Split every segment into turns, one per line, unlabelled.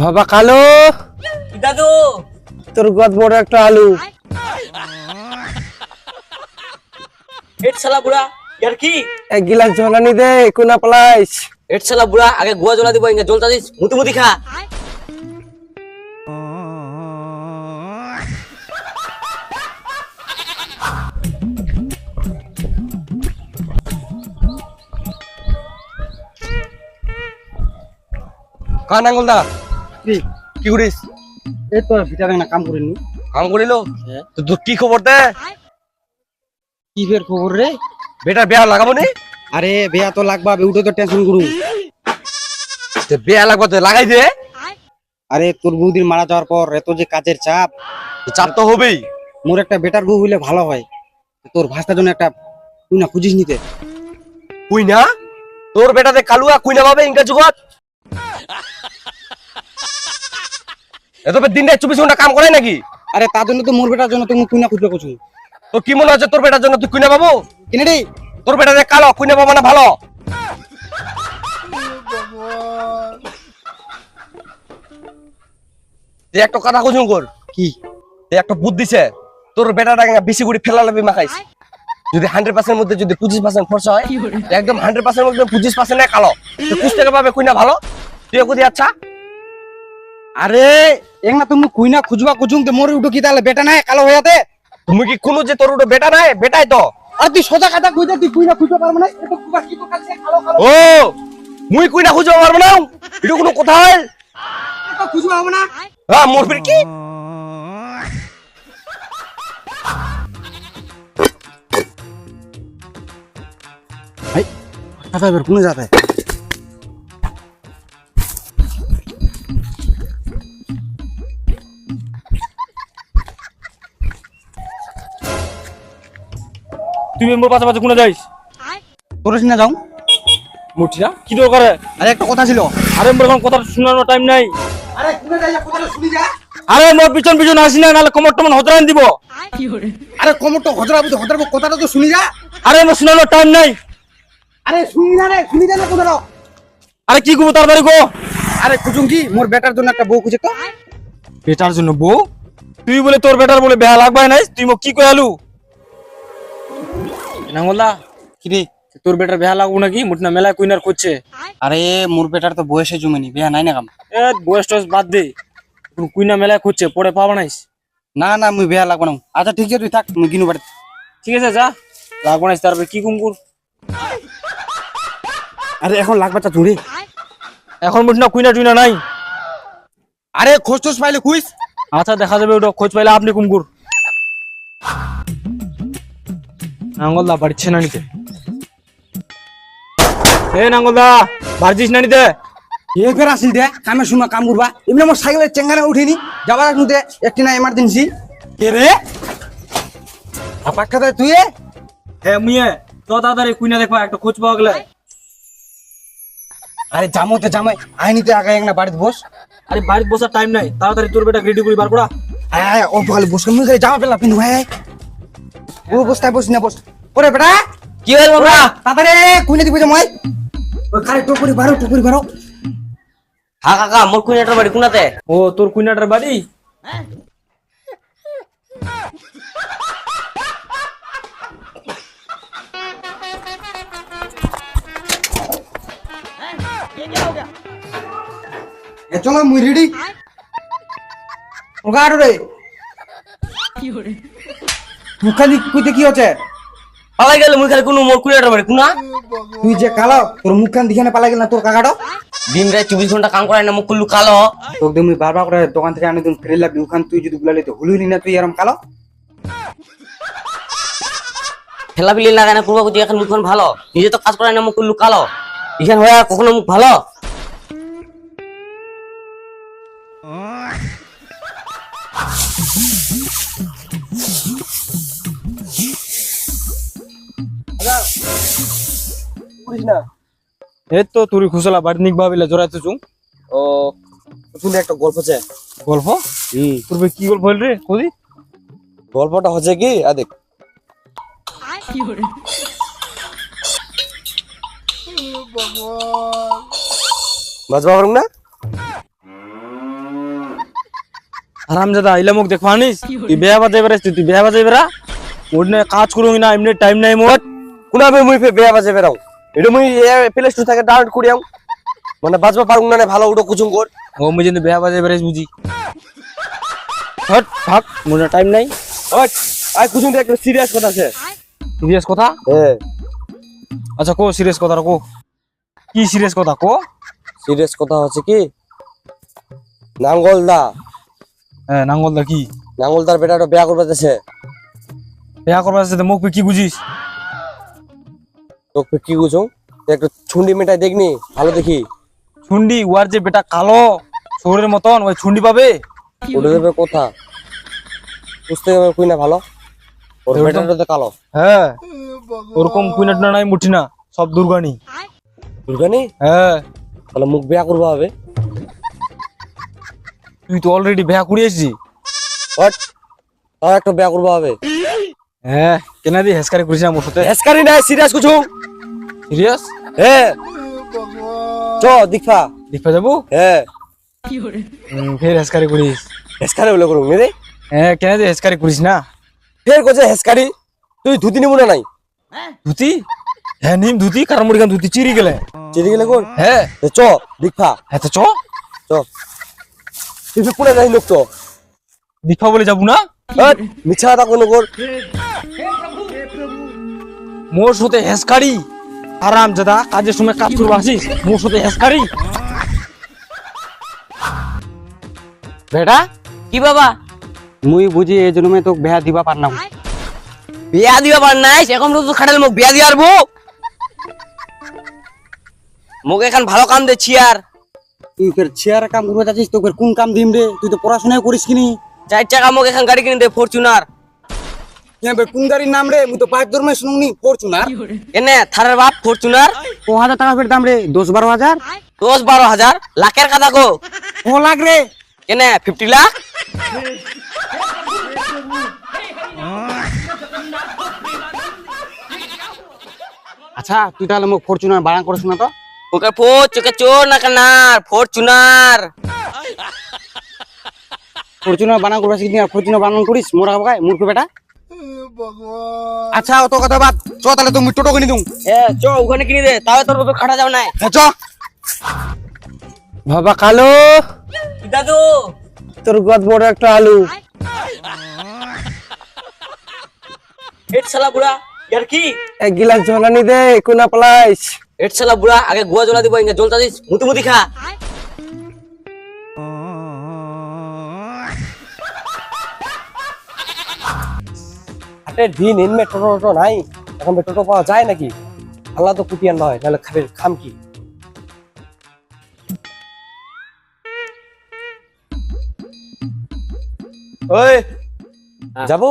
বাবা কালো।
দাদু।
তোর গদ বড় একটা আলু।
এট শালা বুড়া ইয়ার কি?
এক গিলাস আনি দে কোনা প্লাইস।
এট শালা বুড়া আগে গোয়া জলা দিব ইঙ্গে জল দিস মুতি মুতি খা।
কান আঙ্গুল দা
কি?
করিস?
এই তো ভিটারে না কাম করিনি।
কাম করিল? তো তোর কি খবর দে?
কি ফের খবর রে?
বেটার বিয়া লাগাবো নি?
আরে বেয়া তো লাগবা তো টেনশন করু
তে বিয়া লাগবো তো লাগাই দে।
আরে তোর বৌদির মারা যাওয়ার পর এত যে কাজের চাপ।
চাপ তো হবেই।
মোর একটা বেটার বউ হইলে ভালো হয়। তোর ভাস্তার জন্য একটা তুই না খুঁজিস নিতে
কুই না? তোর বেটাতে কালুয়া কুই না পাবে ইনকা জগৎ এত চব্বিশ ঘণ্টা কাম করে নাকি?
আরে তার জন্য তো মোর বেটার জন্য তুমি তুই না খুঁজবে কিছু
তো কি মনে হচ্ছে তোর বেটার জন্য তুই কুই না পাবো?
কিনে রে
তোর বেটাতে কালো কুই না পাবো না ভালো? তুই একটা কথা কুচুম কর
কি?
তুই একটা বুদ্ধিছে তোর বেটাটা বেশি করে ফেলা লাগবে মাখাইস যদি হান্ড্রেড পার্সেন্ট মধ্যে যদি পঁচিশ পার্সেন্ট খরচা হয় একদম হান্ড্রেড পার্সেন্ট মধ্যে পঁচিশ পার্সেন্ট কালো। তো কুছ টাকা পাবে কুইনা ভালো? তুই কোথায় আচ্ছা
আরে এক না তুমি কুই না খুঁজবা কুচুম তো মোর উঠো কি তাহলে বেটা নাই কালো হইয়াতে।
তুমি কি কোনো যে তোর ওটা বেটা নাই বেটাই তো।
আর তুই সোজা কথা কইতে তুই কুই না খুঁজতে পারব না এটা কুবা কি তো কাছে কালো কালো।
ও মুই কুইনা খুঁজে পারব না এটা কোনো কথা
এটা খুঁজবা হবে না।
হ্যাঁ মোর ফির কি?
ভাই কথা বের কোন যাতে
তুমি মোর পাশে পাশে কোনে যাইস?
তোর সিনা যাও।
মুঠি না কি দরকার
আরে একটা কথা ছিল।
আরে মোর এখন কথা শোনানোর টাইম নাই।
আরে কোনে যাই কথাটা শুনি যা।
আরে মোর পিছন পিছন আসি না নাহলে কমর টমর হতরান দিব।
আরে কমর তো হজরা বুঝে হজরা কথাটা তো শুনি যা।
আরে মোর শোনানোর টাইম নাই।
আরে শুনি না রে শুনি যা না কথাটা।
আরে কি করব তাড়াতাড়ি গো?
আরে খুঁজুম কি মোর বেটার জন্য একটা বউ খুঁজে তো।
বেটার জন্য বউ? তুই বলে তোর বেটার বলে বেহা লাগবাই নাই তুই মোক কি কয়ালু নাঙ্গলদা?
কি রে
তোর বেটার বেহা লাগবো নাকি? মুঠনা মেলায় কুইনার করছে।
আরে মোর বেটার তো বয়সে জমেনি বিয়া নাই না কাম?
এ বয়স টয়স বাদ দে। এখন কুইনা মেলায় খুঁজছে পরে পাবা নাইস।
না না মুই বিয়া লাগবো না। আচ্ছা ঠিক আছে তুই থাক মুই কিনু বাড়ি
ঠিক আছে যা। লাগবো নাইস তারপরে কি কুমকুর
আরে এখন লাগবে তা জুড়ে
এখন মুঠনা কুইনা টুইনা নাই।
আরে খোঁজ টোজ পাইলে কুইস
আচ্ছা দেখা যাবে ওটা খোঁজ পাইলে আপনি কুমকুর নাঙ্গলদা বাড়িছে না নিতে এ নাঙ্গলদা বাড়িছিস না নিতে
এ ফের আসিল দে কামে শুনা কাম করবা। এমনি আমার সাইকেলের চেঙ্গারে উঠিনি যাবার মুদে একটি না এমার্জেন্সি কে রে? আপাক খাতে তুই? এ?
হ্যাঁ মুইয়ে তো তাড়াতাড়ি কুইনা দেখবা একটা খোঁজ পাওয়া গেলে।
আরে জামোতে জামাই আইনিতে আগে এক না বাড়িতে বস।
আরে বাড়িতে বসার টাইম নাই তাড়াতাড়ি তোর বেটা রেডি করি বার করা।
আয় আয় অল্প খালি বস মুই খালি জামা পেলা পিনু ভাই ও বসতায় বস না বস। ওরে বেটা!
কি হল বাবা
তাড়াতাড়ি কুইনে দিবি জামাই ওই খালি টুকুরি বারো টুকুরি বারো।
হা কাকা মোর কুইনাটার বাড়ি কোনাতে
ও তোর কুইনাটার বাড়ি?
এ চলো মুই রেডি ওগা রে। মুখানি কুইতে কি হচ্ছে?
পালাই গেল মুই খালি কোনো মোর কুইনাটার বাড়ি কোনা?
তুই যে কালো তোর মুখখান দিখানে পালা গেল না তোর কাকাটো?
দিন রাত চব্বিশ ঘণ্টা কাম করে না মুখ কুল্লু কালো।
তোকে তুমি বারবার করে দোকান থেকে আনি তুমি ফিরে লাগবি ওখান তুই যদি গুলালি তো হুলুলি না তুই এরম কালো?
ঠেলা বিলি লাগায় না করব এখন মুখ ভালো। নিজে তো কাজ করে না মুখ কুল্লু কালো। এখানে হয়ে কখনো মুখ ভালো?
এই তো তুই খুশলা বাড়ি নিক ভাবিলে জড়াইতে চুং।
ও শুনে একটা গল্প আছে।
গল্প? তোর বে কি গল্প হইল রে? কদি
গল্পটা হচ্ছে কি? আ দেখ। বাজবা পারুম না?
হারামজাদা ইলা মোক দেখবা আনিস। তুই বেয়া বাজাই তুই বেয়া বাজাই বেড়া। নে কাজ করুন না এমনি টাইম নাই মোর
কোনাবে মুই ফে বেয়া বাজে বেরাও এটা মুই প্লে স্টোর থেকে ডাউনলোড করিয়াম মানে বাজবা পারুম না ভালো উড়ো কর।
ও মুই বেয়া বাজাই বেড়াইছ বুঝি। হট থাক। মোর টাইম নাই।
ওই আই একটা সিরিয়াস কথা আছে।
সিরিয়াস কথা?
হ্যাঁ
আচ্ছা কো সিরিয়াস কথা কো। কি সিরিয়াস কথা কো?
সিরিয়াস কথা হচ্ছে কি? নাঙ্গলদা।
হ্যাঁ নাঙ্গলদা কি?
নাঙ্গলদার বেটাটা বিয়া করবে যাচ্ছে
বেয়া করবার সাথে মোক কি বুঝিস?
তোকে কি কুচুং একটু ছুন্ডি মেটাই দেখনি ভালো দেখি।
ছুন্ডি উয়ার যে বেটা কালো শহরের মতন ওই ছুন্ডি পাবে?
ওটা দেবে কথা? বুঝতে হবে কুই না ভালো? ওর বেটাটা তো কালো।
হ্যাঁ ওরকম কুইনাট না নাই মুঠি না সব দুর্গানি
দুর্গানি
হ্যাঁ।
তাহলে মুখ বিয়া করব হবে
তুই তো অলরেডি বেয়া করে এসেছিস।
হট আর একটা বিয়া করব হবে
হ্যাঁ কেন দি হেসকারি করিস না মোর সাথে
হেসকারি নাই সিরিয়াস কুচুং
সিরিয়াস
হ্যাঁ চ দীক্ষা।
দেখতে যাব?
হ্যাঁ
হুম, ফের হেসকারি করিস
হেসকারি বলে করুন রে
হ্যাঁ কেন দি হেসকারি করিস না?
ফের হেসকারি তুই ধুতি নিবো না নাই?
ধুতি? হ্যাঁ নিম ধুতি কারণ মুড়ি ধুতি চিরি গেলে।
চিঠি গেলে কোন?
হ্যাঁ
চ দীক্ষা।
হ্যাঁ তো চ।
চ। তুই পুনে যাই লোক তো
দীপা বলে যাব না?
মিছা কথা কোনো কর।
মোর সাথে হেসকারি আরাম দাদা কাজের সময় কাজ করব আসিস? মোর সাথে হেসকারি
বেটা কি বাবা?
মুই বুঝি এই জন্য তোকে বেহা দিবা পারলাম
বিয়া দিবা পার নাই এখন তো খাটাল মোক বিয়া দিয়ে আরবো মোক এখন ভালো কাম দিচ্ছি আর
তুই ফের চেয়ার কাম করবে যাচ্ছিস তোকে কোন কাম দিম রে? তুই তো পড়াশোনা করিস কিনি।
চার টাকা মোক এখন গাড়ি কিনে দে ফরচুনার।
হ্যাঁ বে কোন গাড়ির নাম রে? মুই তো বাইক দরমে শুনুনি ফরচুনার।
এনে থারের বাপ ফরচুনার।
ক হাজার টাকা ফের দাম রে দশ বারো হাজার?
দশ বারো হাজার লাখের কথা গো
ও লাখ রে।
কেনে ফিফটি লাখ।
আচ্ছা তুই তাহলে মোক ফরচুনার বাড়ান করে শোনা তো?
ওকে ফোর চোখে চোর না কানার ফরচুনার।
ফরচুনার বানান করবে ফরচুনার বানান করিস মোরা মূর্খ বেটা। আচ্ছা অত কথা বাদ। চ তাহলে তুমি টোটো কিনে দিও
এ চ ওখানে কিনে দে তাহলে তোর বাপে খাটা যাও না।
চ।
বাবা কালো।
দাদু।
তোর গদ বড় একটা আলু।
এট সালা বুড়া ইয়ার কি?
এক গিলাস ঝোলানি দে কোনা প্লাইস।
এট সালা বুড়া আগে গুয়া জ্বলা দিব ইঙ্গা জলতা দিস মুতি মুতি খা।
হাটের দিন এনমে টোটো টোটো নাই। এখন টোটো পাওয়া যায় নাকি? আল্লাহ তো কুটিয়ান নয় নাহলে খাবে খাম কি? ওই যাব?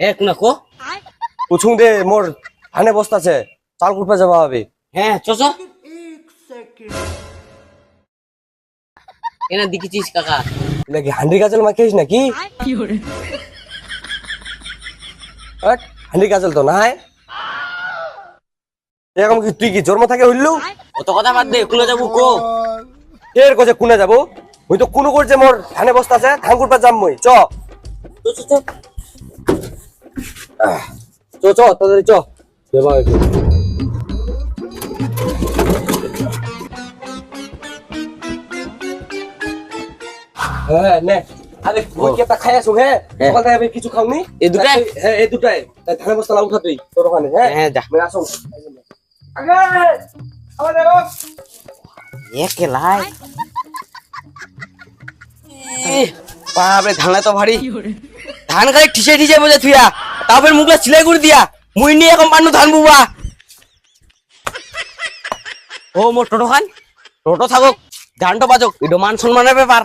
হে কুনা কো?
পুছুং দে মোর ধানে বস্তাছে চাল কুটপে যাবা হবে
হ্যাঁ চ চ। এনা দেখিছিস কাকা।
নাকি হান্ডি গাজল মাখিস নাকি? হট, হান্ডি গাজল তো নাই। এরকম কি তুই কি জন্ম থাকে হইলু?
অত কথা বাদ দে কুনা যাব কো।
এর কোজে কোনে যাব? ওই তো কোনো করছে মোর ধানে বস্তা আছে ধান কুটপে যাম মই চ
চ চ।
তাড়াতাড়ি চ। একটু হ্যাঁ নে। আরে ওই কি একটা খাই আসুন হ্যাঁ। সকাল থেকে আমি কিছু খাওনি?
এই দুটাই?
হ্যাঁ এই দুটাই তাই ধানের বস্তা লাউ উঠাতেই তোর ওখানে হ্যাঁ?
হ্যাঁ যা।
আমি আসুন আগে! আবার দেখো।
একে লাই? বাপরে ধানে তো ভারী। ধান খালি ঠিসে ঠিসে থুয়া তারপর মুখলা সিলাই করে দিয়া মুই নিয়ে এখন পান্নু ধান বুবা। ও মোর টোটো খান? টোটো থাকুক ধানটা বাজক এটা মান সম্মানের ব্যাপার